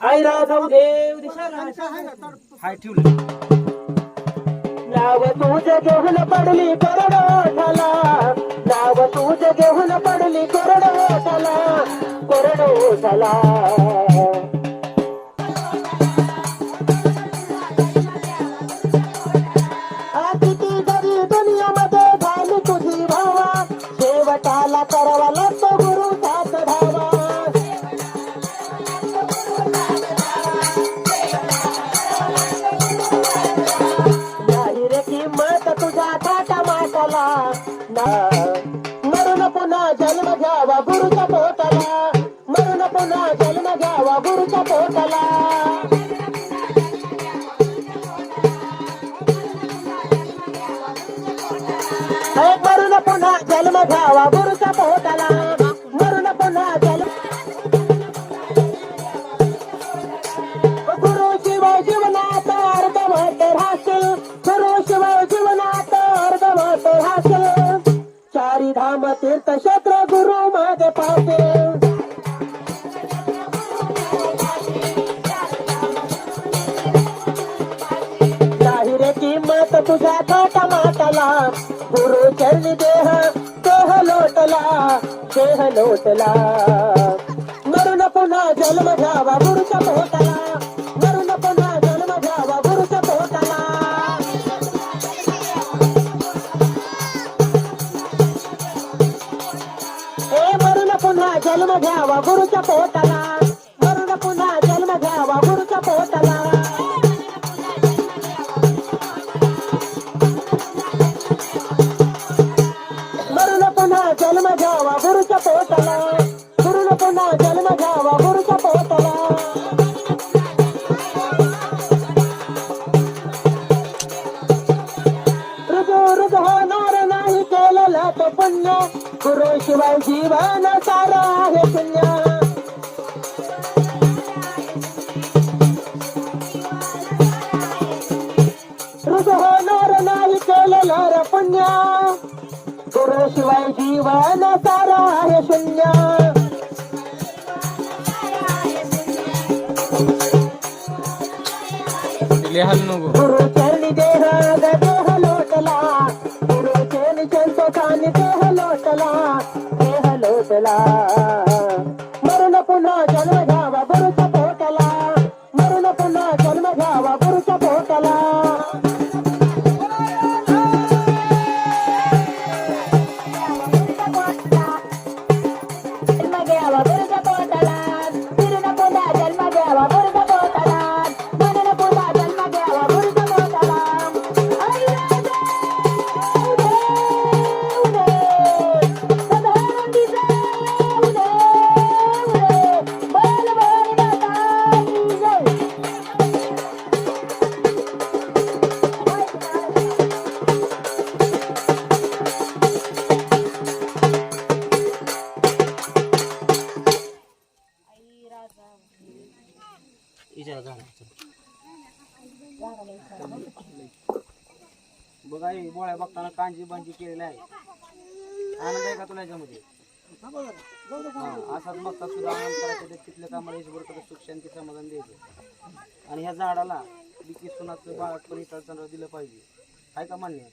आई राघव देव हाय ठेवलं. नाव तुझ घेऊन पडली कोरडोठाला नाव तुझ घेऊन पडली कोरडोठाला कोरडोठाला आ जन्म गुरुच्या पोटाला. मरून पुन्हा जन्म घ्यावा गुरुच्या पोटाला. मरून पुन्हा जन्म गुरु शिव जीवनात अर्ध अर्धवट राहशील गुरु शिव जीवनात अर्ध अर्धवट राहशील चारी धाम तीर्थ क्षेत्र गुरु नाही मात तुझ्या थाटा माटाला गुरु चरणी देह देह लोटला देह लोटला. मरून पुन्हा जन्म घ्यावा गुरुच्या पोटाला. मरून पुन्हा जन्म घ्यावा गुरुच्या पोटाला. मरून पुन्हा जन्म घ्यावा गुरुच्या पोटाला. घ्यावा गुरुच्या पोटाला गुरुन पुन्हा जन्म घ्यावा गुरुच्या पोटाला रुजू रुज होणार नाही केलेलं तो पुण्य गुरु शिवाय जीवन सारा आहे पुण्य रुज होणार नाही केलेलं रे पुण्य गुरु शिवाय जीवन सारा आहे शून्य लिहाल नको गुरु चरणी देह ग देह लोटला गुरु चरणी संतोषाने देह लोटला देह लोटला मरून पुन्हा जन्म घ्यावा गुरुच्या बघा हे बघताना कांजी बांजी केलेली आहे. आनंद आहे का तुला याच्यामध्ये? असाच बघता सुद्धा आनंद करायचं तिथल्या कामाला ईश्वर कडे सुख शांती समाधान द्यायचं. आणि ह्या झाडाला बिकी सुनाचं बाळापण इतर दिलं पाहिजे. काय का मान्य?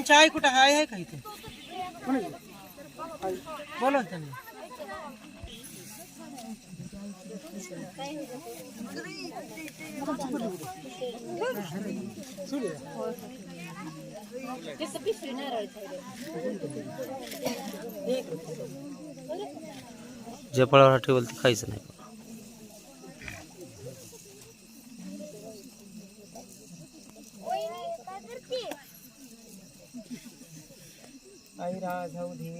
चाय कुट हाय है कहीं बोलो जयपाल हाटी बोलते खाई बोलते नहीं। आई राधवधी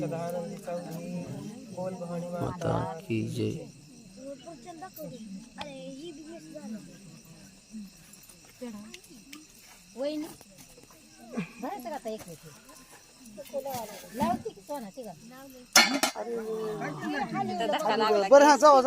सदानंद चौधरी बोल भवानी माता। की जय। बरं हा जाऊ